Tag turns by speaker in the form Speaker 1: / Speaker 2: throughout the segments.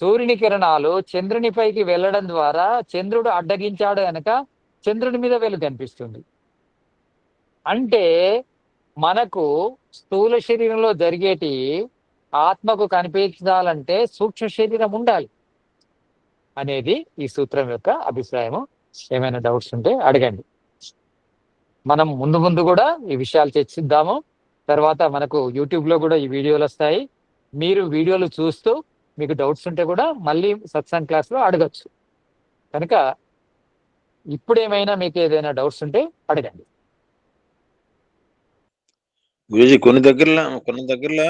Speaker 1: సూర్యుని కిరణాలు చంద్రుని పైకి వెళ్ళడం ద్వారా చంద్రుడు అడ్డగించాడు కనుక చంద్రుని మీద వెలుగు కనిపిస్తుంది. అంటే మనకు స్థూల శరీరంలో జరిగేటి ఆత్మకు కనిపించాలంటే సూక్ష్మ శరీరం ఉండాలి అనేది ఈ సూత్రం యొక్క అభిప్రాయము. ఏమైనా డౌట్స్ ఉంటే అడగండి. మనం ముందు ముందు కూడా ఈ విషయాలు చర్చిద్దాము. తర్వాత మనకు యూట్యూబ్లో కూడా ఈ వీడియోలు వస్తాయి. మీరు వీడియోలు చూస్తూ మీకు డౌట్స్ ఉంటే కూడా మళ్ళీ సత్సంగ్ క్లాస్లో అడగచ్చు. కనుక ఇప్పుడు ఏమైనా మీకు ఏదైనా డౌట్స్ ఉంటే అడగండి.
Speaker 2: గురూజీ కొన్ని దగ్గరలో కొన్ని దగ్గరలో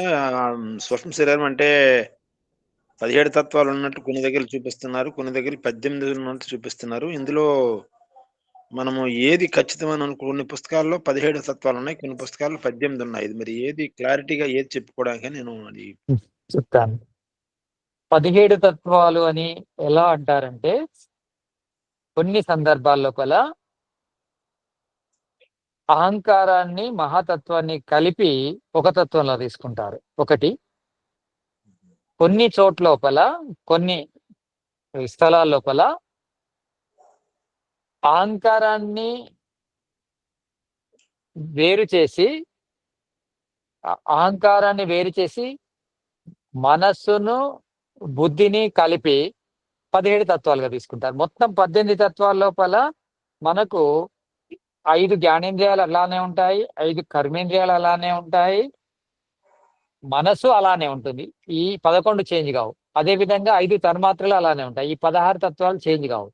Speaker 2: సూక్ష్మ శరీరం అంటే పదిహేడు తత్వాలు ఉన్నట్టు కొన్ని దగ్గర చూపిస్తున్నారు కొన్ని దగ్గర పద్దెనిమిది ఉన్నట్టు చూపిస్తున్నారు. ఇందులో మనము ఏది ఖచ్చితమైన కొన్ని పుస్తకాల్లో పదిహేడు తత్వాలు ఉన్నాయి కొన్ని పుస్తకాల్లో పద్దెనిమిది ఉన్నాయి. మరి ఏది క్లారిటీగా ఏది చెప్పుకోవడానికి నేను అది
Speaker 1: చెప్తాను. పదిహేడు తత్వాలు అని ఎలా అంటారంటే కొన్ని సందర్భాల్లో కల అహంకారాన్ని మహాతత్వాన్ని కలిపి ఒక తత్వంలో తీసుకుంటారు. ఒకటి కొన్ని చోట్ల లోపల కొన్ని స్థలాల లోపల అహంకారాన్ని వేరు చేసి అహంకారాన్ని వేరు చేసి మనస్సును బుద్ధిని కలిపి పదిహేడు తత్వాలుగా తీసుకుంటారు. మొత్తం పద్దెనిమిది తత్వాల లోపల మనకు ఐదు జ్ఞానేంద్రియాలు అలానే ఉంటాయి ఐదు కర్మేంద్రియాలు అలానే ఉంటాయి మనసు అలానే ఉంటుంది. ఈ పదకొండు చేంజ్ కావు. అదే విధంగా ఐదు తన్మాత్రలు అలానే ఉంటాయి. ఈ పదహారు తత్వాలు చేంజ్ కావు.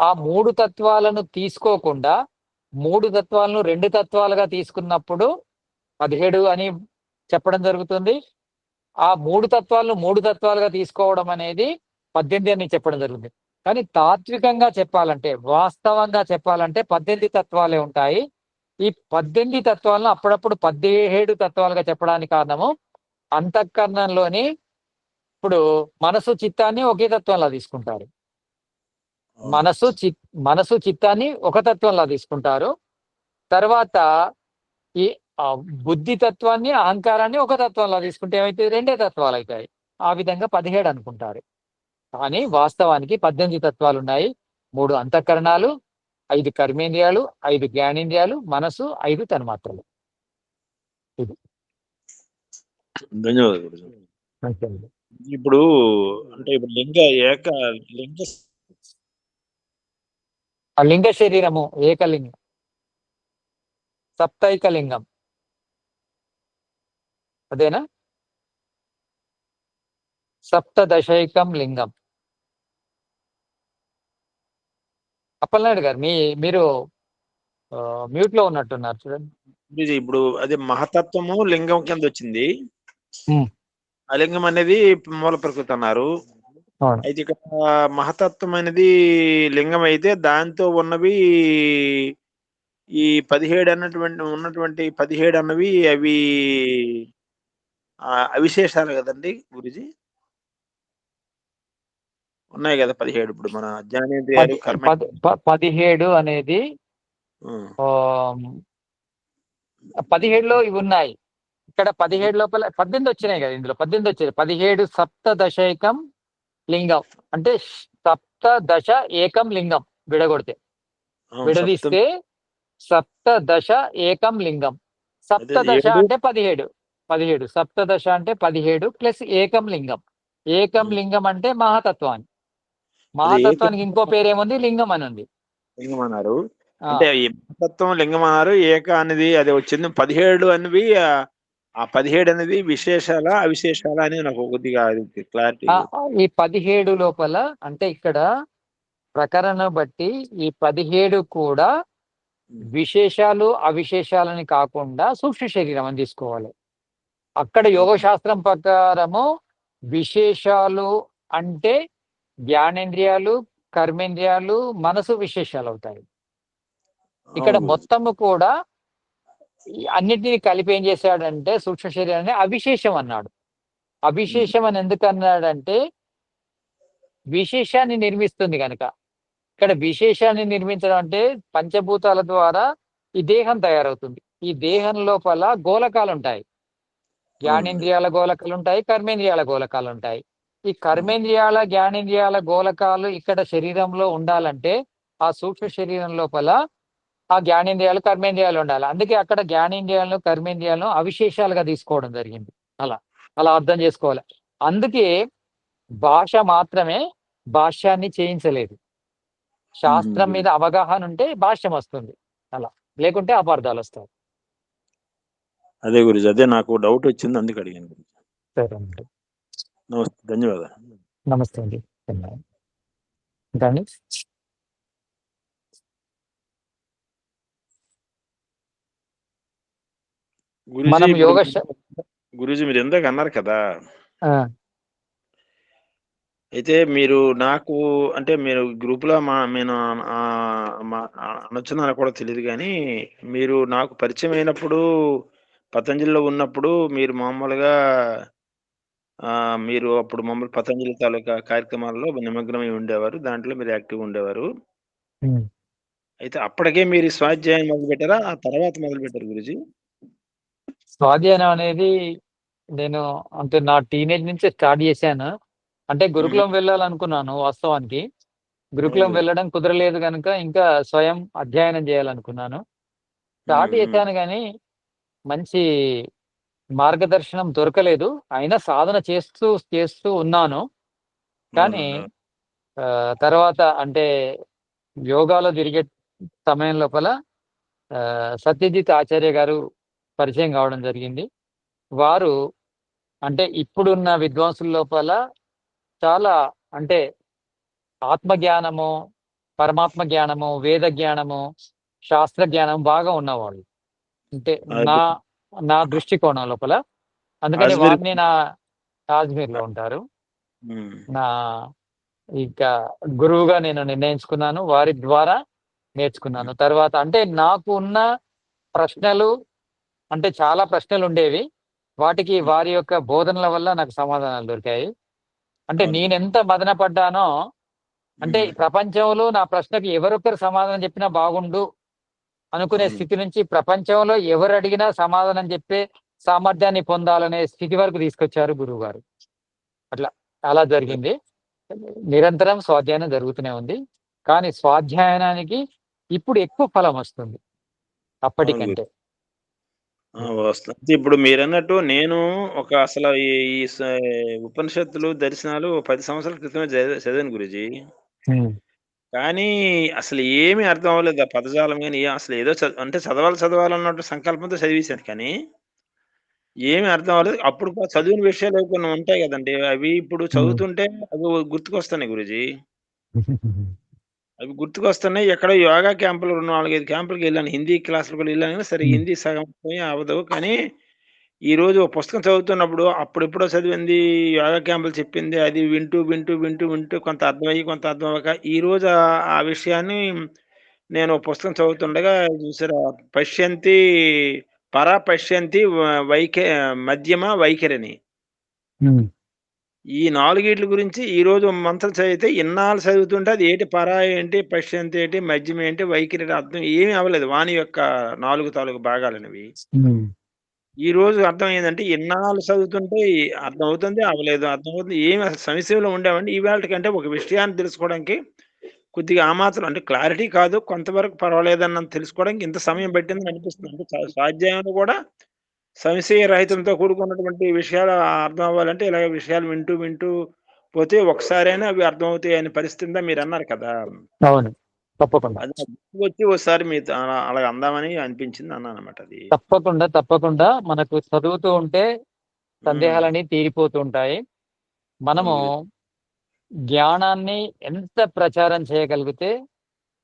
Speaker 1: ఆ మూడు తత్వాలను తీసుకోకుండా మూడు తత్వాలను రెండు తత్వాలుగా తీసుకున్నప్పుడు పదిహేడు అని చెప్పడం జరుగుతుంది. ఆ మూడు తత్వాలను మూడు తత్వాలుగా తీసుకోవడం అనేది పద్దెనిమిది అని చెప్పడం జరుగుతుంది కానీ తాత్వికంగా చెప్పాలంటే వాస్తవంగా చెప్పాలంటే పద్దెనిమిది తత్వాలే ఉంటాయి. ఈ పద్దెనిమిది తత్వాలను అప్పుడప్పుడు పదిహేడు తత్వాలుగా చెప్పడానికి కారణము అంతఃకరణంలోని ఇప్పుడు మనసు చిత్తాన్ని ఒకే తత్వంలా తీసుకుంటారు. మనసు చి మనసు చిత్తాన్ని ఒక తత్వంలా తీసుకుంటారు. తర్వాత ఈ ఆ, బుద్ధి తత్వాన్ని అహంకారాన్ని ఒక తత్వంలా తీసుకుంటే ఏమైతే రెండే తత్వాలు అవుతాయి. ఆ విధంగా పదిహేడు అనుకుంటారు. కానీ వాస్తవానికి పద్దెనిమిది తత్వాలు ఉన్నాయి మూడు అంతఃకరణాలు ఐదు కర్మేంద్రియాలు ఐదు జ్ఞానేంద్రియాలు మనసు ఐదు తన్మాత్రలు.
Speaker 2: ధన్యవాదాలు గురూజీ.
Speaker 1: అంతేనండి.
Speaker 2: ఇప్పుడు అంటే ఇప్పుడు లింగ ఏక లింగ
Speaker 1: లింగ శరీరము ఏకలింగం. సప్తైక లింగం అదేనా? సప్తదశైకం లింగం. అప్పలనాయుడు గారు మీ మీరు మ్యూట్లో ఉన్నట్టున్నారు చూడండి.
Speaker 2: ఇప్పుడు అదే మహతత్వము లింగం కింద వచ్చింది.
Speaker 1: ఉమ్.
Speaker 2: ఆ లింగం అనేది మూల ప్రకృతి అన్నారు. అయితే ఇక్కడ మహతత్వం అనేది లింగం అయితే దాంతో ఉన్నవి ఈ పదిహేడు అన్నటువంటి ఉన్నటువంటి పదిహేడు అన్నవి అవి అవిశేషాలు కదండి గురుజీ? ఉన్నాయి కదా పదిహేడు ఇప్పుడు మన జ్ఞానేంద్రియాలు కర్మ
Speaker 1: పదిహేడు అనేది పదిహేడులో ఇవి ఉన్నాయి. ఇక్కడ పదిహేడు లోపల పద్దెనిమిది వచ్చినాయి కదా ఇందులో. పద్దెనిమిది వచ్చాయి. పదిహేడు సప్తదశైకం లింగం. అంటే సప్తదశ ఏకం లింగం విడగొడితే. విడదీస్తే సప్తదశ ఏకం లింగం. సప్తదశ. అంటే పదిహేడు. పదిహేడు. సప్తదశ అంటే పదిహేడు ప్లస్ ఏకం లింగం. ఏకం
Speaker 2: ఉం.
Speaker 1: లింగం అంటే మహాతత్వాన్ని. మహాతత్వానికి ఇంకో పేరేముంది? లింగం అని ఉంది
Speaker 2: లింగం అన్నారు. అంటే ఈ మహతత్వం లింగం అన్నారు. ఏక అనేది అది వచ్చింది. పదిహేడు అనేవి ఆ- పదిహేడు అనేది విశేషాల అవిశేషాల అని నాకు కొద్దిగా క్లారిటీ
Speaker 1: ఈ పదిహేడు లోపల అంటే ఇక్కడ ప్రకరణ బట్టి ఈ పదిహేడు కూడా విశేషాలు అవిశేషాలని కాకుండా సూక్ష్మ శరీరం అని తీసుకోవాలి. అక్కడ యోగ శాస్త్రం ప్రకారము విశేషాలు అంటే జ్ఞానేంద్రియాలు కర్మేంద్రియాలు మనసు విశేషాలు అవుతాయి. ఇక్కడ మొత్తము కూడా అన్నిటిని కలిపి ఏం చేశాడంటే సూక్ష్మ శరీరాన్ని అవిశేషం అన్నాడు. అవిశేషం అని ఎందుకు అన్నాడంటే విశేషాన్ని నిర్మిస్తుంది కనుక. ఇక్కడ విశేషాన్ని నిర్మించడం అంటే పంచభూతాల ద్వారా ఈ దేహం తయారవుతుంది. ఈ దేహం లోపల గోలకాలు ఉంటాయి. జ్ఞానేంద్రియాల గోలకాలు ఉంటాయి కర్మేంద్రియాల గోలకాలు ఉంటాయి ఈ కర్మేంద్రియాల జ్ఞానేంద్రియాల గోలకాలు ఇక్కడ శరీరంలో ఉండాలంటే ఆ సూక్ష్మ శరీరం లోపల ఆ జ్ఞానేంద్రియాలు కర్మేంద్రియాలు ఉండాలి. అందుకే అక్కడ జ్ఞానేంద్రియాలను కర్మేంద్రియాలను అవిశేషాలుగా తీసుకోవడం జరిగింది. అలా అలా అర్థం చేసుకోవాలి. అందుకే భాష మాత్రమే భాష్యాన్ని చేయించలేదు. శాస్త్రం. మీద అవగాహన ఉంటే భాష్యం వస్తుంది. అలా లేకుంటే అపార్థాలు వస్తాయి
Speaker 2: అదే గురుజీ అదే నాకు డౌట్ వచ్చింది అందుకు అడిగాను గురుజీ.
Speaker 1: సరే అండి.
Speaker 2: నమస్తే ధన్యవాదాలు.
Speaker 1: నమస్తే అండి. ధన్యవాదాలు.
Speaker 2: గురుజీ
Speaker 1: మనం
Speaker 2: ఇప్పుడు
Speaker 1: యోగ శ-
Speaker 2: గురుజీ మీరు ఇందాక అన్నారు కదా.
Speaker 1: ఆ,
Speaker 2: అయితే మీరు నాకు అంటే మీరు గ్రూప్లో మా నేను ఆ, మా అనొచ్చునో కూడా తెలియదు కానీ మీరు నాకు పరిచయం అయినప్పుడు పతంజలిలో ఉన్నప్పుడు మీరు మామూలుగా ఆ, మీరు అప్పుడు మమ్మల్ని పతంజలి తాలూకా కార్యక్రమాల్లో నిమగ్నమై ఉండేవారు. దాంట్లో మీరు యాక్టివ్ ఉండేవారు. అయితే అప్పటికే మీరు స్వాధ్యాయం మొదలు పెట్టారా ఆ తర్వాత మొదలు పెట్టారు గురుజీ?
Speaker 1: స్వాధ్యాయనం అనేది నేను అంటే నా టీనేజ్ నుంచే స్టార్ట్ చేశాను. అంటే గురుకులం వెళ్ళాలనుకున్నాను వాస్తవానికి. గురుకులం
Speaker 2: అవును.
Speaker 1: వెళ్ళడం కుదరలేదు కనుక ఇంకా స్వయం అధ్యయనం చేయాలనుకున్నాను. స్టార్ట్. చేశాను కానీ మంచి మార్గదర్శనం దొరకలేదు. అయినా సాధన చేస్తూ చేస్తూ ఉన్నాను. కానీ తర్వాత అంటే యోగాలో తిరిగే సమయం లోపల సత్యజిత్ ఆచార్య గారు పరిచయం కావడం జరిగింది. వారు అంటే ఇప్పుడున్న విద్వాంసుల లోపల చాలా అంటే ఆత్మజ్ఞానము పరమాత్మ జ్ఞానము వేద జ్ఞానము శాస్త్ర జ్ఞానం బాగా ఉన్నవాళ్ళు. అంటే నా నా దృష్టికోణం లోపల. అందుకని
Speaker 2: అజ్మీర్-
Speaker 1: వారిని నా కాశ్మీర్లో ఉంటారు. నా ఇక గురువుగా నేను నిర్ణయించుకున్నాను. వారి ద్వారా నేర్చుకున్నాను. తర్వాత అంటే నాకు ఉన్న ప్రశ్నలు అంటే చాలా ప్రశ్నలు ఉండేవి. వాటికి వారి యొక్క బోధనల వల్ల నాకు సమాధానాలు దొరికాయి. అంటే
Speaker 2: అవును.
Speaker 1: నేను ఎంత మదన పడ్డానో అంటే. ప్రపంచంలో నా ప్రశ్నకి ఎవరొకరు సమాధానం చెప్పినా బాగుండు అనుకునే. స్థితి నుంచి ప్రపంచంలో ఎవరు అడిగినా సమాధానం చెప్పే సామర్థ్యాన్ని పొందాలనే స్థితి వరకు తీసుకొచ్చారు గురువు గారు అట్లా అలా జరిగింది. నిరంతరం స్వాధ్యాయనం జరుగుతూనే ఉంది. కానీ స్వాధ్యాయనానికి ఇప్పుడు ఎక్కువ ఫలం వస్తుంది అప్పటికంటే.
Speaker 2: వస్తుంది. ఇప్పుడు మీరు అన్నట్టు నేను ఒక అసలు ఈ ఉపనిషత్తులు దర్శనాలు పది సంవత్సరాల క్రితమే చదివా- చదివాను గురుజీ. కానీ అసలు ఏమీ అర్థం అవ్వలేదు ఆ పదజాలం కానీ ఏ- అసలు ఏదో చదవ అంటే చదవాలి చదవాలన్నట్టు సంకల్పంతో చదివేశాను కానీ ఏమీ అర్థం అవ్వలేదు. అప్పుడు కూడా చదివిన విషయాలు కొన్ని ఉంటాయి కదండి. అవి ఇప్పుడు చదువుతుంటే అవి గుర్తుకొస్తున్నాయి గురుజీ. అవి గుర్తుకొస్తున్నాయి. ఎక్కడో యోగా క్యాంపులు రెండు నాలుగైదు క్యాంపులకు వెళ్ళాను. హిందీ క్లాసులు కూడా వెళ్ళాను కానీ సరే. హిందీ సగం పోయి అవదు. కానీ ఈ రోజు ఒక పుస్తకం చదువుతున్నప్పుడు అప్పుడెప్పుడో చదివింది యోగా క్యాంపులు చెప్పింది అది వింటూ వింటూ వింటూ వింటూ కొంత అర్థమయ్యి కొంత అర్థం అవ్వక ఈ రోజు ఆ- ఆ విషయాన్ని నేను పుస్తకం చదువుతుండగా చూసారా? పశ్యంతి పరా పశ్యంతి వ- వైఖ మధ్యమ వైఖరిని.
Speaker 1: ఉమ్,
Speaker 2: ఈ నాలుగిట్ల గురించి ఈ రోజు మంత్రం చదివితే ఇన్నాళ్ళు చదువుతుంటే అది ఏంటి పరా ఏంటి పశ్యంతి ఏంటి మధ్యం ఏంటి వైఖరి ఏంటి అర్థం ఏమీ అవ్వలేదు. వాణి యొక్క నాలుగు తాలూకు భాగాలనేవి.
Speaker 1: ఉమ్,
Speaker 2: ఈ రోజు అర్థం ఇన్నాళ్ళు చదువుతుంటే అర్థం అవుతుంది అవ్వలేదు అర్థం అవుతుంది ఏమి అసలు సమస్యలో ఉండేవండి. ఈవేళ కంటే ఒక విషయాన్ని తెలుసుకోవడానికి కొద్దిగా ఆ మాత్రం అంటే క్లారిటీ కాదు కొంతవరకు పర్వాలేదన్న తెలుసుకోవడానికి ఇంత సమయం పట్టిందని అనిపిస్తుంది. అంటే స్వాధ్యాయంలో కూడా సంశయ రహితంతో కూడుకున్నటువంటి విషయాలు అర్థం అవ్వాలంటే ఇలాగ విషయాలు వింటూ వింటూ పోతే ఒకసారైనా అవి అర్థమవుతాయి అనే పరిస్థితి మీరు అన్నారు కదా.
Speaker 1: అవును. తప్పకుండా.
Speaker 2: వచ్చి ఒకసారి మీ అలా అందామని అనిపించింది అన్నాను అనమాట అది.
Speaker 1: తప్పకుండా తప్పకుండా. మనకు చదువుతూ ఉంటే సందేహాలన్నీ తీరిపోతూ ఉంటాయి. మనము జ్ఞానాన్ని ఎంత ప్రచారం చేయగలిగితే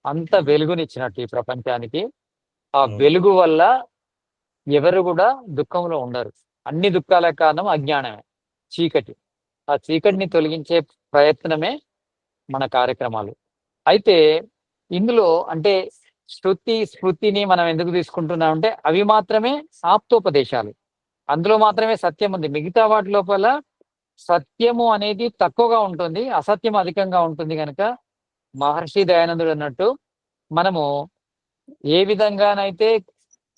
Speaker 1: అంత వెలుగునిచ్చినట్టు ఈ ప్రపంచానికి. ఆ. వెలుగు వల్ల ఎవరు కూడా దుఃఖంలో ఉండరు. అన్ని దుఃఖాలకు కారణం అజ్ఞానమే. చీకటి. ఆ చీకటిని తొలగించే ప్రయత్నమే మన కార్యక్రమాలు. అయితే ఇందులో అంటే శృతి స్మృతిని మనం ఎందుకు తీసుకుంటున్నాం అంటే అవి మాత్రమే ఆప్తోపదేశాలు. అందులో మాత్రమే సత్యం ఉంది. మిగతా వాటి లోపల సత్యము అనేది తక్కువగా ఉంటుంది అసత్యం అధికంగా ఉంటుంది కనుక మహర్షి దయానందుడు అన్నట్టు మనము ఏ విధంగానైతే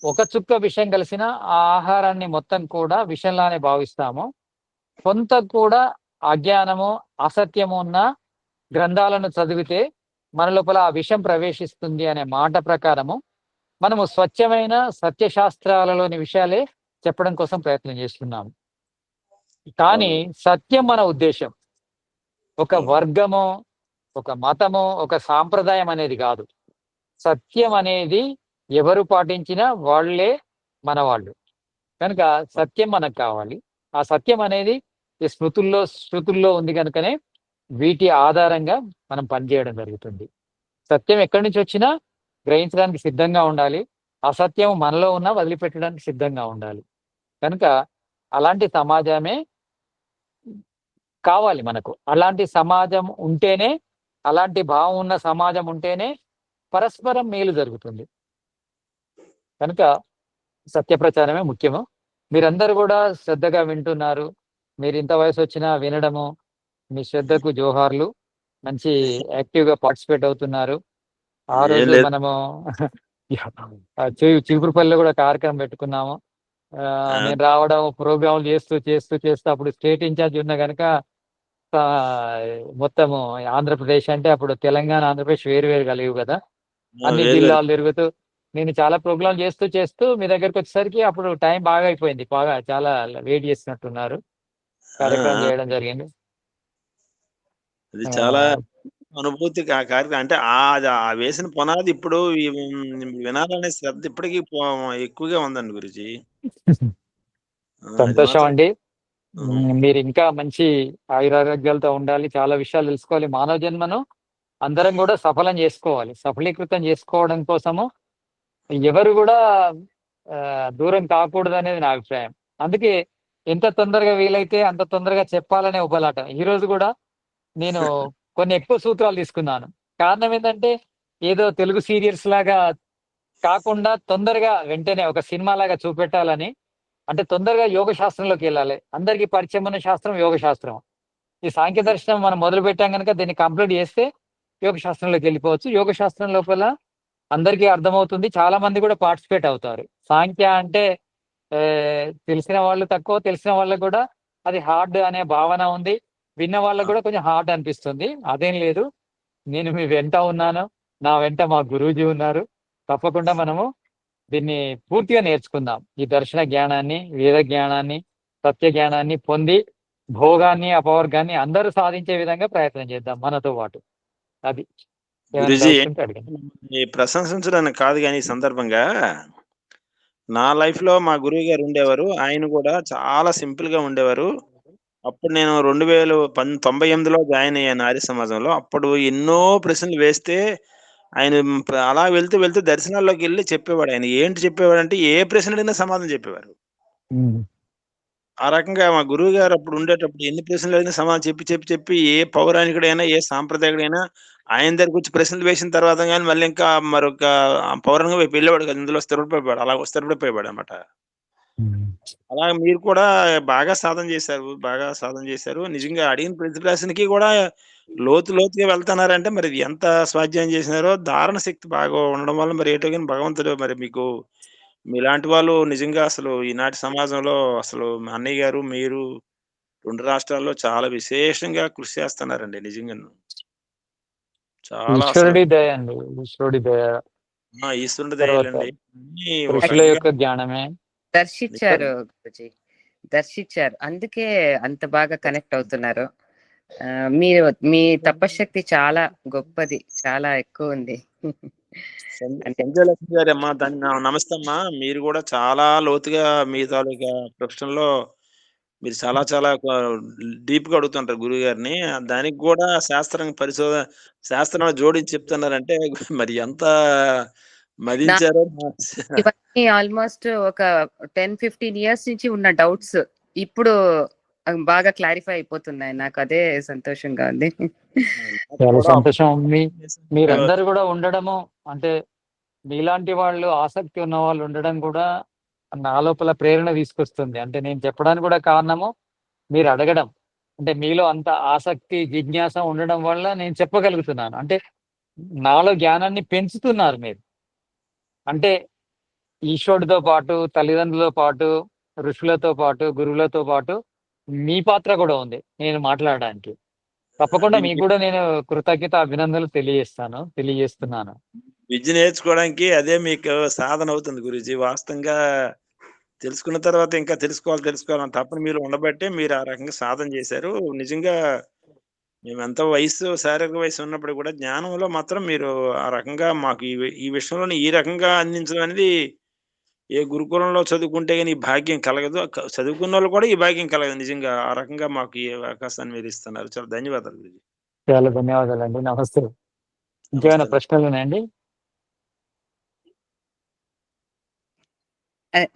Speaker 1: ఒక చుక్క విషయం కలిసిన ఆ ఆహారాన్ని మొత్తం కూడా విషంలానే భావిస్తాము కొంత కూడా అజ్ఞానము అసత్యము ఉన్న గ్రంథాలను చదివితే మన లోపల ఆ విషం ప్రవేశిస్తుంది అనే మాట ప్రకారము మనము స్వచ్ఛమైన సత్యశాస్త్రాలలోని విషయాలే చెప్పడం కోసం ప్రయత్నం చేస్తున్నాము. కానీ సత్యం మన ఉద్దేశం. ఒక వర్గము ఒక మతము ఒక సాంప్రదాయం అనేది కాదు. సత్యం అనేది ఎవరు పాటించినా వాళ్ళే మన వాళ్ళు. కనుక సత్యం మనకు కావాలి. ఆ సత్యం అనేది ఈ స్మృతుల్లో శృతుల్లో ఉంది కనుకనే వీటి ఆధారంగా మనం పనిచేయడం జరుగుతుంది. సత్యం ఎక్కడి నుంచి వచ్చినా గ్రహించడానికి సిద్ధంగా ఉండాలి. అసత్యం మనలో ఉన్నా వదిలిపెట్టడానికి సిద్ధంగా ఉండాలి. కనుక అలాంటి సమాజమే కావాలి మనకు. అలాంటి సమాజం ఉంటేనే అలాంటి భావం ఉన్న సమాజం ఉంటేనే పరస్పరం మేలు జరుగుతుంది. కనుక సత్య ప్రచారమే ముఖ్యము. మీరందరూ కూడా శ్రద్ధగా వింటున్నారు. మీరు ఇంత వయసు వచ్చినా వినడము మీ శ్రద్ధకు జోహార్లు మంచి యాక్టివ్గా పార్టిసిపేట్ అవుతున్నారు. ఆ రోజు. మనము చిగురుపల్లిలో కూడా కార్యక్రమం పెట్టుకున్నాము. నేను రావడం ప్రోగ్రాంలు చేస్తూ చేస్తూ చేస్తూ అప్పుడు స్టేట్ ఇన్ఛార్జ్ ఉన్నా కనుక మొత్తము ఆంధ్రప్రదేశ్ అంటే అప్పుడు తెలంగాణ ఆంధ్రప్రదేశ్ వేరు వేరు కలిగి కదా. అన్ని. జిల్లాలు తిరుగుతూ నేను చాలా ప్రోగ్రాం చేస్తూ చేస్తూ మీ దగ్గరికి వచ్చేసరికి అప్పుడు టైం బాగా అయిపోయింది. బాగా చాలా వెయిట్ చేసినట్టున్నారు. కార్యక్రమం చేయడం జరిగింది.
Speaker 2: అది చాలా అనుభూతి ఆ కార్యక్రమం. అంటే ఆ వేసిన పునాది ఇప్పుడు వినాలనే శ్రద్ధ ఇప్పటికీ ఎక్కువగా ఉందండి గురుజీ.
Speaker 1: సంతోషం అండి. మీరు ఇంకా మంచి ఆయురారోగ్యాలతో ఉండాలి చాలా విషయాలు తెలుసుకోవాలి. మానవ జన్మను అందరం కూడా సఫలం చేసుకోవాలి. సఫలీకృతం చేసుకోవడం కోసము ఎవరు కూడా దూరం కాకూడదు అనేది నా అభిప్రాయం. అందుకే ఎంత తొందరగా వీలైతే అంత తొందరగా చెప్పాలనే ఉపలాట ఈ రోజు కూడా నేను కొన్ని ఎక్కువ సూత్రాలు తీసుకున్నాను. కారణం ఏంటంటే ఏదో తెలుగు సీరియల్స్ లాగా కాకుండా తొందరగా వెంటనే ఒక సినిమా లాగా చూపెట్టాలని అంటే తొందరగా యోగ శాస్త్రంలోకి వెళ్ళాలి. అందరికీ పరిచయం ఉన్న శాస్త్రం యోగ శాస్త్రం. ఈ సాంఖ్య దర్శనం మనం మొదలు పెట్టాం కనుక దీన్ని కంప్లీట్ చేస్తే యోగ శాస్త్రంలోకి వెళ్ళిపోవచ్చు. యోగ శాస్త్రం లోపల అందరికీ అర్థమవుతుంది. చాలా మంది కూడా పార్టిసిపేట్ అవుతారు. సాంఖ్య అంటే తెలిసిన వాళ్ళు తక్కువ తెలిసిన వాళ్ళకు కూడా అది హార్డ్ అనే భావన ఉంది. విన్న వాళ్ళకు కూడా కొంచెం హార్డ్ అనిపిస్తుంది. అదేం లేదు. నేను మీ వెంట ఉన్నాను. నా వెంట మా గురూజీ ఉన్నారు. తప్పకుండా మనము దీన్ని పూర్తిగా నేర్చుకుందాం. ఈ దర్శన జ్ఞానాన్ని వేద జ్ఞానాన్ని సత్య జ్ఞానాన్ని పొంది భోగాన్ని అపవర్గాన్ని అందరూ సాధించే విధంగా ప్రయత్నం చేద్దాం మనతో పాటు. అది
Speaker 2: ప్రశంసించడానికి కాదు కానీ ఈ సందర్భంగా నా లైఫ్లో మా గురువు గారు ఉండేవారు. ఆయన కూడా చాలా సింపుల్గా ఉండేవారు. అప్పుడు నేను రెండు వేలు పన్ తొంభై ఎనిమిదిలో జాయిన్ అయ్యాను ఆర్య సమాజంలో. అప్పుడు ఎన్నో ప్రశ్నలు వేస్తే ఆయన అలా వెళ్తూ వెళ్తూ దర్శనాల్లోకి వెళ్ళి చెప్పేవాడు ఆయన. ఏంటి చెప్పేవాడు అంటే ఏ ప్రశ్న అడిగినా సమాధానం చెప్పేవారు. ఆ రకంగా మా గురువు గారు అప్పుడు ఉండేటప్పుడు ఎన్ని ప్రశ్నలు అడిగినా సమాధానం చెప్పి చెప్పి చెప్పి ఏ పౌరాణికుడైనా ఏ సాంప్రదాయకుడైనా ఆయన దగ్గరికి వచ్చి ప్రశ్నలు వేసిన తర్వాత కానీ మళ్ళీ ఇంకా మరొక పౌరాణిక వెళ్ళేవాడు కదా. ఇందులో స్థిరపడిపోయాడు అలా స్థిరపడిపోయాడు అనమాట. అలా మీరు కూడా బాగా సాధన చేశారు బాగా సాధన చేశారు. నిజంగా అడిగిన ప్రతి ప్రశ్నకి కూడా లోతు లోతుగా వెళ్తున్నారంటే మరి ఎంత స్వాధ్యాయం చేసినారో ధారణ శక్తి బాగా ఉండడం వల్ల మరి ఏటో కానీ భగవంతుడు మరి మీకు మీలాంటి వాళ్ళు నిజంగా అసలు ఈనాటి సమాజంలో అసలు మా అన్నయ్య గారు మీరు రెండు రాష్ట్రాల్లో చాలా విశేషంగా కృషి చేస్తున్నారండి నిజంగా చాలా
Speaker 1: ఈశ్వరుడి దయ అండి ఈశ్వరుడి దయ.
Speaker 2: ఈశ్వరుడి
Speaker 1: యొక్క జ్ఞానమే.
Speaker 3: దర్శించారు గురుజీ. దర్శించారు. అందుకే అంత బాగా కనెక్ట్ అవుతున్నారు. మీరు మీ తపశక్తి చాలా గొప్పది. చాలా ఎక్కువ ఉంది.
Speaker 2: సంజ-
Speaker 3: అంటే
Speaker 2: సంజయ్ లక్ష్మి గారు అమ్మా దాన్ని నమస్తే అమ్మా మీరు కూడా చాలా లోతుగా మీ తాలూకా ప్రొఫెషన్లో మీరు చాలా చాలా డీప్గా అడుగుతుంటారు గురువు గారిని దానికి కూడా శాస్త్రం పరిశోధన శాస్త్రం జోడించి చెప్తున్నారంటే మరి ఎంత మదించారో
Speaker 3: ఇవన్నీ ఆల్మోస్ట్ ఒక టెన్ ఫిఫ్టీన్ ఇయర్స్ నుంచి ఉన్న డౌట్స్ ఇప్పుడు బాగా క్లారిఫై అయిపోతున్నాయి. నాకు అదే సంతోషంగా ఉంది.
Speaker 1: చాలా సంతోషం. మీ
Speaker 2: మీరు
Speaker 1: మీరందరూ కూడా ఉండడము అంటే మీలాంటి వాళ్ళు ఆసక్తి ఉన్న వాళ్ళు ఉండడం కూడా నా లోపల ప్రేరణ తీసుకొస్తుంది. అంటే నేను చెప్పడానికి కూడా కారణము మీరు అడగడం. అంటే మీలో అంత ఆసక్తి జిజ్ఞాస ఉండడం వల్ల నేను చెప్పగలుగుతున్నాను. అంటే నాలో జ్ఞానాన్ని పెంచుతున్నారు మీరు. అంటే ఈశ్వరుడితో పాటు తల్లిదండ్రులతో పాటు ఋషులతో పాటు గురువులతో పాటు మీ పాత్ర కూడా ఉంది నేను మాట్లాడడానికి. తప్పకుండా మీకు కూడా నేను కృతజ్ఞత అభినందనలు తెలియజేస్తాను తెలియజేస్తున్నాను.
Speaker 2: విద్య నేర్చుకోవడానికి అదే మీకు సాధన అవుతుంది గురుజీ. వాస్తవంగా తెలుసుకున్న తర్వాత ఇంకా తెలుసుకోవాలి తెలుసుకోవాలని తప్పని మీరు ఉండబట్టే మీరు ఆ రకంగా సాధన చేశారు. నిజంగా మేము ఎంత వయసు శారీరక వయసు ఉన్నప్పుడు కూడా జ్ఞానంలో మాత్రం మీరు ఆ రకంగా మాకు ఈ ఈ విషయంలో ఈ రకంగా అందించడం అనేది ఏ గురుకులంలో చదువుకుంటే కానీ ఈ భాగ్యం కలగదు. చదువుకున్న వాళ్ళు కూడా ఈ భాగ్యం కలగదు. నిజంగా ఆ రకంగా మాకు ఈ అవకాశాన్ని మీరు ఇస్తున్నారు. చాలా ధన్యవాదాలు గురుజీ.
Speaker 1: చాలా ధన్యవాదాలండి. నమస్తే. ఇంకేమైనా
Speaker 2: నమస్తే.
Speaker 1: ప్రశ్నలు ఉన్నాయండి?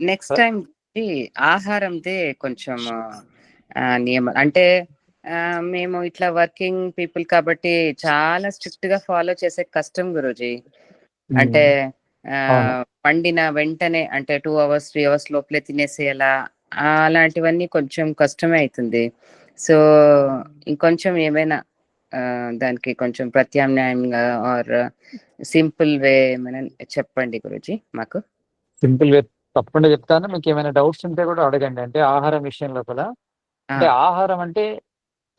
Speaker 3: నెక్స్ట్ టైం ఆహారందే కొంచెం నియమం. అంటే మేము ఇట్లా వర్కింగ్ పీపుల్ కాబట్టి చాలా స్ట్రిక్ట్గా ఫాలో చేసే కష్టం గురుజీ. అంటే. వండిన వెంటనే అంటే టూ అవర్స్ త్రీ అవర్స్ లోపలే తినేసేయాలా? అలాంటివన్నీ కొంచెం కష్టమే అవుతుంది సో ఇంకొంచెం ఏమైనా దానికి కొంచెం ప్రత్యామ్నాయంగా ఆర్ సింపుల్ వే ఏమైనా చెప్పండి గురుజీ మాకు.
Speaker 1: సింపుల్ వే తప్పకుండా చెప్తాను. మీకు ఏమైనా డౌట్స్ ఉంటే కూడా అడగండి. అంటే ఆహారం విషయం లోపల అంటే ఆహారం అంటే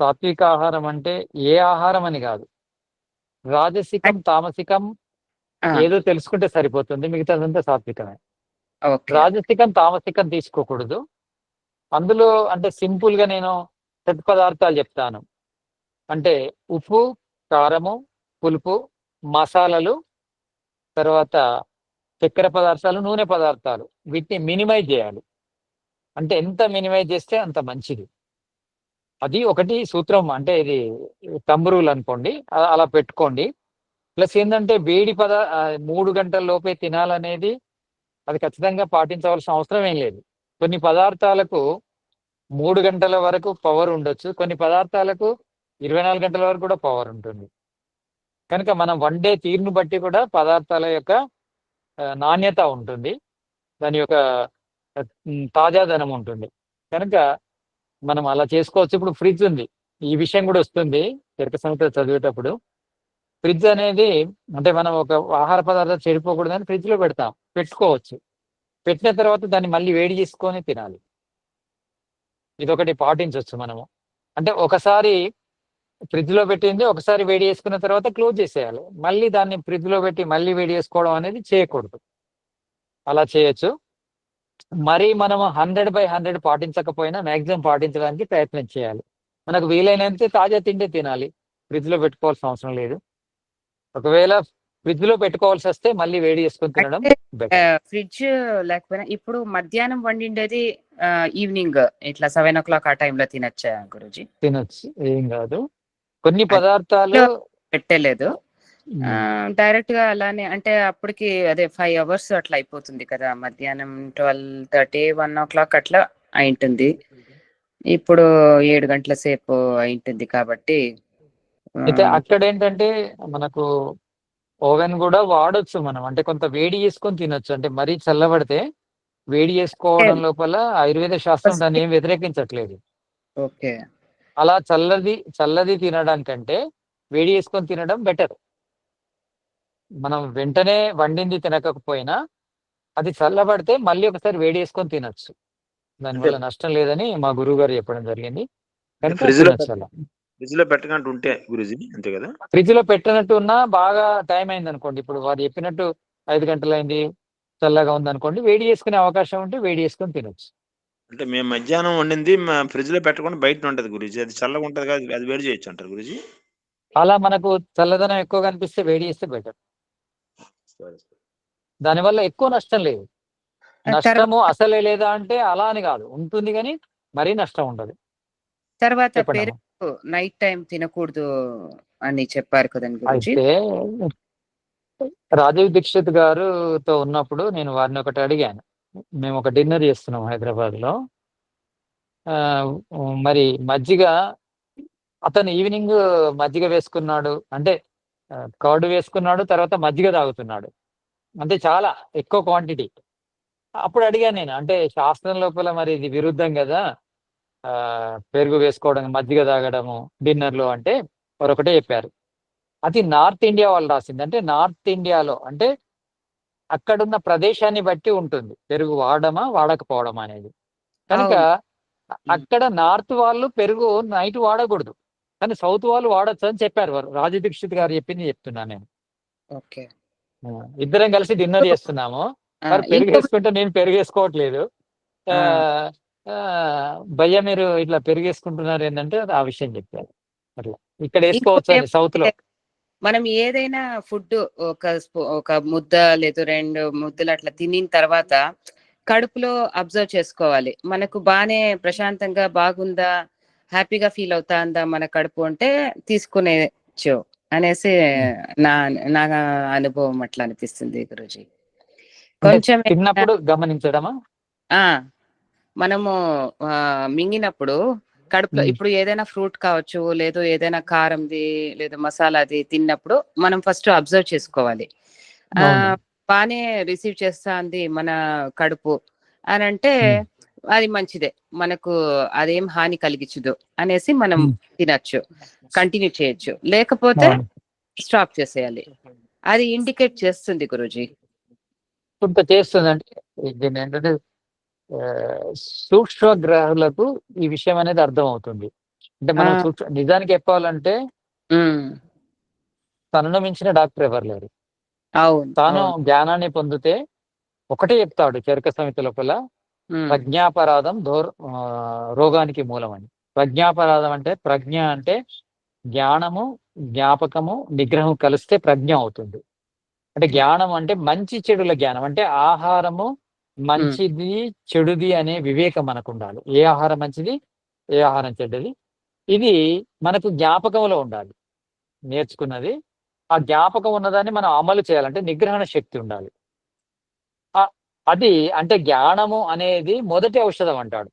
Speaker 1: సాత్విక ఆహారం అంటే ఏ ఆహారం అని కాదు. రాజసికం తామసికం ఏదో తెలుసుకుంటే సరిపోతుంది. మిగతాదంతా సాత్వికమే. రాజసికం తామసికం తీసుకోకూడదు. అందులో అంటే సింపుల్గా నేను ప్రతి పదార్థాలు చెప్తాను. అంటే ఉప్పు కారము పులుపు మసాలాలు తర్వాత చక్కెర పదార్థాలు నూనె పదార్థాలు. వీటిని మినిమైజ్ చేయాలి. అంటే ఎంత మినిమైజ్ చేస్తే అంత మంచిది. అది ఒకటి సూత్రం అంటే ఇది తంబురులు అనుకోండి అలా పెట్టుకోండి. ప్లస్ ఏంటంటే వేడి పద మూడు గంటల లోపే తినాలనేది అది ఖచ్చితంగా పాటించవలసిన అవసరం ఏం లేదు. కొన్ని పదార్థాలకు మూడు గంటల వరకు పవర్ ఉండొచ్చు కొన్ని పదార్థాలకు ఇరవై నాలుగు గంటల వరకు కూడా పవర్ ఉంటుంది. కనుక మనం వండే తీరును బట్టి కూడా పదార్థాల యొక్క నాణ్యత ఉంటుంది. దాని యొక్క తాజాదనం ఉంటుంది. కనుక మనం అలా చేసుకోవచ్చు. ఇప్పుడు ఫ్రిడ్జ్ ఉంది. ఈ విషయం కూడా వస్తుంది. చరిత్ర సంహిత చదివేటప్పుడు ఫ్రిడ్జ్ అనేది అంటే మనం ఒక ఆహార పదార్థం చెడిపోకూడదని ఫ్రిడ్జ్లో పెడతాం. పెట్టుకోవచ్చు. పెట్టిన తర్వాత దాన్ని మళ్ళీ వేడి చేసుకొని తినాలి. ఇదొకటి పాటించవచ్చు మనము. అంటే ఒకసారి ఫ్రిడ్జ్లో పెట్టింది ఒకసారి వేడి చేసుకున్న తర్వాత క్లోజ్ చేసేయాలి. మళ్ళీ దాన్ని ఫ్రిడ్జ్లో పెట్టి మళ్ళీ వేడి చేసుకోవడం అనేది చేయకూడదు. అలా చేయొచ్చు. మరి మనం హండ్రెడ్ బై హండ్రెడ్ పాటించకపోయినా మాక్సిమం పాటించడానికి ప్రయత్నం చేయాలి. మనకు వీలైనంత తాజా తిండి తినాలి. ఫ్రిడ్జ్లో పెట్టుకోవాల్సిన అవసరం లేదు. ఒకవేళ ఫ్రిడ్జ్లో పెట్టుకోవాల్సి వస్తే మళ్ళీ వేడి చేసుకొని తినడం
Speaker 3: ఫ్రిడ్జ్ లేకపోయినా ఇప్పుడు మధ్యాహ్నం వండిండేది ఈవినింగ్ ఇట్లా సెవెన్ ఓ క్లాక్ ఆ టైంలో తినచ్చా గురుజీ?
Speaker 1: తినొచ్చు. ఏం కాదు. కొన్ని పదార్థాలు
Speaker 3: పెట్టలేదు. డైరెక్ట్గా అలానే అంటే అప్పటికి అదే ఫైవ్ అవర్స్ అట్లా అయిపోతుంది కదా మధ్యాహ్నం twelve thirty one o'clock అట్లా అయింటుంది. ఇప్పుడు ఏడు గంటల సేపు అయింటుంది కాబట్టి
Speaker 1: అయితే అక్కడ ఏంటంటే మనకు ఓవెన్ కూడా వాడొచ్చు మనం. అంటే కొంత వేడి చేసుకొని తినొచ్చు. అంటే మరీ చల్లబడితే వేడి చేసుకోవడం లోపల ఆయుర్వేద శాస్త్రం దాన్ని ఏం వ్యతిరేకించట్లేదు.
Speaker 3: ఓకే.
Speaker 1: అలా చల్లది చల్లది తినడానికంటే వేడి చేసుకొని తినడం బెటర్. మనం వెంటనే వండింది తినకపోయినా అది చల్లబడితే మళ్ళీ ఒకసారి వేడి చేసుకొని తినొచ్చు. దానివల్ల నష్టం లేదని మా గురువు గారు చెప్పడం జరిగింది.
Speaker 2: ఫ్రిడ్జ్లో ఉంటే గురుజీ అంతే కదా?
Speaker 1: ఫ్రిడ్జ్లో పెట్టినట్టు ఉన్నా బాగా టైం అయింది అనుకోండి ఇప్పుడు వారు చెప్పినట్టు ఐదు గంటలైంది చల్లగా ఉంది అనుకోండి వేడి చేసుకునే అవకాశం ఉంటే వేడి చేసుకొని తినొచ్చు.
Speaker 2: అంటే మేము మధ్యాహ్నం వండింది ఫ్రిడ్జ్లో పెట్టకుండా బయట ఉంటది గురుజీ. అది చల్లగా ఉంటది కదా అది వేడి చేయొచ్చు అంటారు గురుజీ?
Speaker 1: అలా మనకు చల్లదనం ఎక్కువ కనిపిస్తే వేడి చేస్తే బెటర్. దానివల్ల ఎక్కువ నష్టం లేదు. నష్టము అసలే లేదా అంటే అలా అని కాదు. ఉంటుంది కానీ మరీ నష్టం ఉండదు.
Speaker 3: తర్వాత పెరుగు. నైట్ టైం తినకూడదు అని చెప్పారు కదండి
Speaker 1: అయితే రాజీవ్ దీక్షిత్ గారుతో ఉన్నప్పుడు నేను వారిని ఒకటి అడిగాను. మేము ఒక డిన్నర్ చేస్తున్నాం హైదరాబాద్లో ఆ, మరి మజ్జిగ అతను ఈవినింగ్ మజ్జిగ వేసుకున్నాడు. అంటే కర్డ్ వేసుకున్నాడు తర్వాత మజ్జిగ తాగుతున్నాడు. అంటే చాలా ఎక్కువ క్వాంటిటీ అప్పుడు అడిగాను నేను అంటే శాస్త్రం లోపల మరి ఇది విరుద్ధం కదా? పెరుగు వేసుకోవడం మజ్జిగ తాగడము డిన్నర్లో అంటే వారు ఒకటే చెప్పారు. అది నార్త్ ఇండియా వాళ్ళు రాసింది. అంటే నార్త్ ఇండియాలో అంటే అక్కడున్న ప్రదేశాన్ని బట్టి ఉంటుంది. పెరుగు వాడమా వాడకపోవడమా అనేది. కనుక అక్కడ నార్త్ వాళ్ళు పెరుగు నైట్ వాడకూడదు. కానీ సౌత్ వాళ్ళు వాడొచ్చు అని చెప్పారు వారు. రాజు దీక్షిత్ గారు చెప్పింది చెప్తున్నా నేను.
Speaker 3: ఓకే.
Speaker 1: ఇద్దరం కలిసి డిన్నర్ చేస్తున్నాము.
Speaker 3: ఆ,
Speaker 1: మరి పెరుగు
Speaker 3: ఇంకో-
Speaker 1: వేసుకుంటే నేను పెరుగు వేసుకోవట్లేదు ఆ, ఆ, భయ్య మీరు ఇట్లా పెరుగు వేసుకుంటున్నారు ఏంటంటే ఆ విషయం చెప్పారు. అట్లా. ఇక్కడ వేసుకోవచ్చు సౌత్లో
Speaker 3: మనం ఏదైనా ఫుడ్ ఒక ఒక ముద్ద లేదు రెండు ముద్దలు అట్లా తినిన తర్వాత కడుపులో అబ్జర్వ్ చేసుకోవాలి. మనకు బానే ప్రశాంతంగా బాగుందా హ్యాపీగా ఫీల్ అవుతాందా మన కడుపు అంటే తీసుకునేచ్చు అనేసి నా నా అనుభవం అట్లా అనిపిస్తుంది గురుజీ కొంచెం
Speaker 1: తిన్నప్పుడు గమనించడమా
Speaker 3: ఆ మనము మింగినప్పుడు కడుపులో. ఇప్పుడు ఏదైనా ఫ్రూట్ కావచ్చు లేదు ఏదైనా కారంది లేదా మసాలాది తిన్నప్పుడు మనం ఫస్ట్ అబ్జర్వ్ చేసుకోవాలి ఆ. బానే రిసీవ్ చేస్తాంది మన కడుపు అని అంటే. అది మంచిదే మనకు అదేం హాని కలిగించదు అనేసి మనం. తినచ్చు కంటిన్యూ చేయొచ్చు లేకపోతే. స్టాప్ చేసేయాలి అది ఇండికేట్ చేస్తుంది గురుజీ
Speaker 1: కొంత చేస్తుందంటే దీన్ని ఏంటంటే సూక్ష్మ గ్రహాలకు ఈ విషయం అనేది అర్థం అవుతుంది అంటే మనం. సూక్ష్మ నిజానికి చెప్పాలంటే తనను మించిన డాక్టర్ ఎవరు లేరు తాను. జ్ఞానాన్ని పొందితే ఒకటే చెప్తాడు చరక సమితి లోపల ప్రజ్ఞాపరాధం దోర్ ఆ, రోగానికి మూలమని ప్రజ్ఞాపరాధం అంటే ప్రజ్ఞ అంటే జ్ఞానము జ్ఞాపకము నిగ్రహం కలిస్తే ప్రజ్ఞ అవుతుంది. అంటే జ్ఞానం అంటే మంచి చెడుల జ్ఞానం. అంటే ఆహారము మంచిది చెడుది అనే వివేకం మనకు ఉండాలి ఏ ఆహారం మంచిది ఏ ఆహారం చెడ్డది? ఇది మనకు జ్ఞాపకంలో ఉండాలి. నేర్చుకున్నది. ఆ జ్ఞాపకం ఉన్నదాన్ని మనం అమలు చేయాలంటే నిగ్రహణ శక్తి ఉండాలి. అది అంటే జ్ఞానము అనేది మొదటి ఔషధం అంటాడు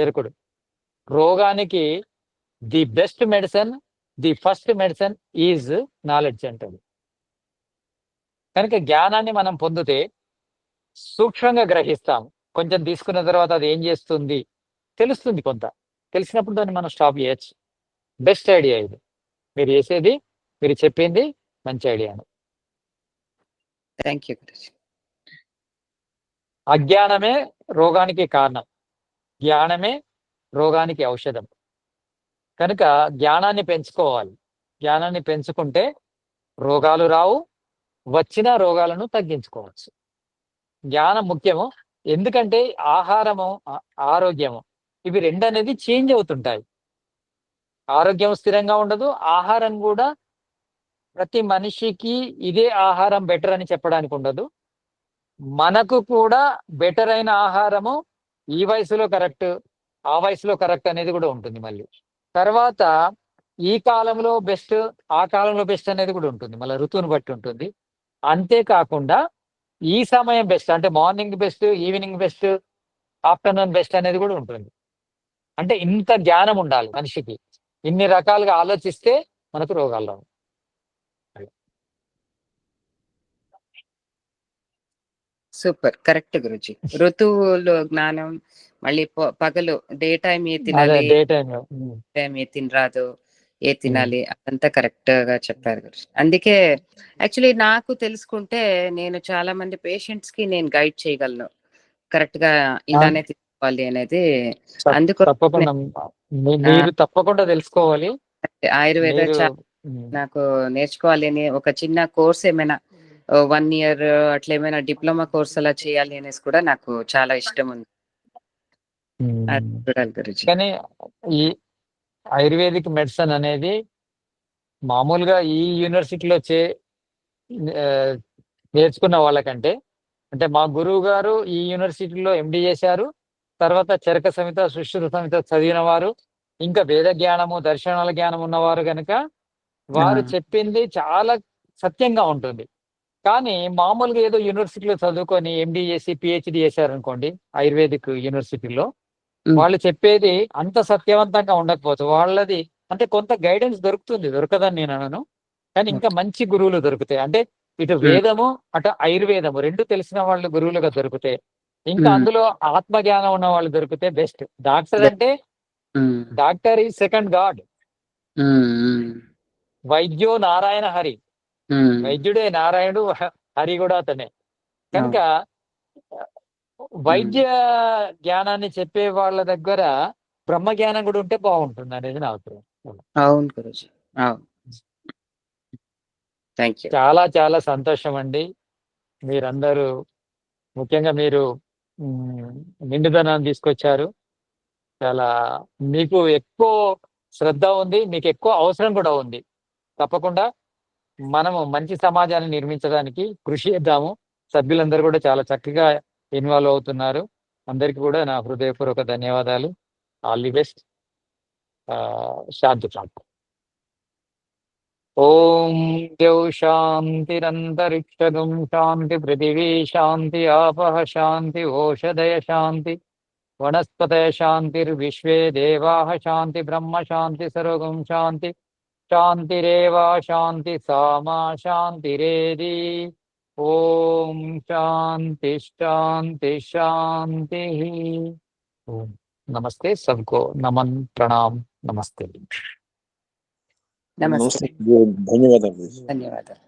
Speaker 1: చెరుకుడు రోగానికి the best medicine the first medicine is knowledge అంటాడు. కనుక జ్ఞానాన్ని మనం పొందితే సూక్ష్మంగా గ్రహిస్తాం. కొంచెం తీసుకున్న తర్వాత అది ఏం చేస్తుంది? తెలుస్తుంది కొంత. తెలిసినప్పుడు దాన్ని మనం స్టాప్ చేయొచ్చు. బెస్ట్ ఐడియా ఇది. మీరు చేసేది మీరు చెప్పింది మంచి ఐడియా
Speaker 3: థ్యాంక్ యూ గురుజీ.
Speaker 1: అజ్ఞానమే రోగానికి కారణం. జ్ఞానమే రోగానికి ఔషధం. కనుక జ్ఞానాన్ని పెంచుకోవాలి. జ్ఞానాన్ని పెంచుకుంటే రోగాలు రావు వచ్చిన రోగాలను తగ్గించుకోవచ్చు. జ్ఞానం ముఖ్యము. ఎందుకంటే ఆహారము ఆరోగ్యము ఇవి రెండు అనేది చేంజ్ అవుతుంటాయి. ఆరోగ్యం స్థిరంగా ఉండదు. ఆహారం కూడా ప్రతి మనిషికి ఇదే ఆహారం బెటర్ అని చెప్పడానికి ఉండదు. మనకు కూడా బెటర్ అయిన ఆహారము ఈ వయసులో కరెక్ట్ ఆ వయసులో కరెక్ట్ అనేది కూడా ఉంటుంది మళ్ళీ. తర్వాత ఈ కాలంలో బెస్ట్ ఆ కాలంలో బెస్ట్ అనేది కూడా ఉంటుంది. మళ్ళీ ఋతువుని బట్టి ఉంటుంది. అంతేకాకుండా ఈ సమయం బెస్ట్ అంటే morning best evening best afternoon best అనేది కూడా ఉంటుంది. అంటే ఇంత జ్ఞానం ఉండాలి మనిషికి. ఇన్ని రకాలుగా ఆలోచిస్తే మనకు రోగాలు రావు.
Speaker 3: Super correct Guruji. ఋతువులో జ్ఞానం మళ్ళీ పగలు డే టైం ఏ తినాలి?
Speaker 1: టైం
Speaker 3: ఏ తినరాదు ఏ తినాలి? అదంతా కరెక్ట్గా చెప్పారు గురుజీ. అందుకే యాక్చువల్లీ నాకు తెలుసుకుంటే నేను చాలా మంది పేషెంట్స్కి నేను గైడ్ చేయగలను. కరెక్ట్గా ఇలానే తీసుకోవాలి అనేది. అందుకు
Speaker 1: తప్పకుండా మీ- మీరు తప్పకుండా తెలుసుకోవాలి.
Speaker 3: ఆయుర్వేద నాకు నేర్చుకోవాలి అని ఒక చిన్న కోర్స్ ఏమైనా వన్ ఇయర్ అట్లా ఏమైనా డిప్లొమా కోర్స్ అలా చేయాలి అనేసి కూడా నాకు చాలా ఇష్టం ఉంది.
Speaker 1: కానీ ఈ ఆయుర్వేదిక్ మెడిసిన్ అనేది మామూలుగా ఈ యూనివర్సిటీలో చే నేర్చుకున్న వాళ్ళకంటే అంటే మా గురువు గారు ఈ యూనివర్సిటీలో ఎండి చేశారు తర్వాత చరక సమిత సుశ్రుత సమిత చదివిన వారు ఇంకా వేద జ్ఞానము దర్శనాల జ్ఞానం ఉన్నవారు కనుక వారు. చెప్పింది చాలా సత్యంగా ఉంటుంది. కానీ మామూలుగా ఏదో యూనివర్సిటీలో చదువుకొని ఎండి చేసి పిహెచ్డి చేశారు అనుకోండి ఆయుర్వేదిక్ యూనివర్సిటీలో. వాళ్ళు చెప్పేది అంత సత్యవంతంగా ఉండకపోవచ్చు వాళ్ళది అంటే కొంత గైడెన్స్ దొరుకుతుంది దొరకదని నేను అనను కానీ ఇంకా మంచి గురువులు దొరుకుతాయి అంటే ఇటు వేదము అటు ఆయుర్వేదము రెండు తెలిసిన వాళ్ళు గురువులుగా దొరికితే ఇంకా. అందులో ఆత్మజ్ఞానం ఉన్న వాళ్ళు దొరికితే బెస్ట్ డాక్టర్. అంటే డాక్టర్ ఈ సెకండ్ గాడ్ వైద్యో నారాయణ హరి. వైద్యుడే నారాయణుడు హరి కూడా అతనే. కనుక వైద్య జ్ఞానాన్ని చెప్పే వాళ్ళ దగ్గర బ్రహ్మ జ్ఞానం కూడా ఉంటే బాగుంటుంది అనేది నా అభిప్రాయం
Speaker 3: అవును గురుజీ అవును. థ్యాంక్ యూ
Speaker 1: చాలా చాలా సంతోషం అండి. మీరందరూ ముఖ్యంగా మీరు నిండుదనాన్ని తీసుకొచ్చారు. చాలా మీకు ఎక్కువ శ్రద్ధ ఉంది మీకు ఎక్కువ అవసరం కూడా ఉంది. తప్పకుండా మనము మంచి సమాజాన్ని నిర్మించడానికి కృషి చేద్దాము. సభ్యులందరూ కూడా చాలా చక్కగా ఇన్వాల్వ్ అవుతున్నారు. అందరికీ కూడా నా హృదయపూర్వక ధన్యవాదాలు. All the best. శాంతి ప్రాంతం ఓం ద్యౌ శాంతిరంతరిక్షగం శాంతి పృథివీ శాంతి ఆపహ శాంతి ఓషధయ శాంతి వనస్పతయ శాంతిర్విశ్వే దేవా శాంతి బ్రహ్మ శాంతి సర్వం శాంతి శాంతిరేవా శాంతి సామా శాంతిరేది ఓం శాంతి శాంతి శాంతి ఓం నమస్తే సబ్కో నమన్ ప్రణామ్ నమస్తే
Speaker 3: నమస్తే
Speaker 2: ధన్యవాదాలు
Speaker 3: ధన్యవాదాలు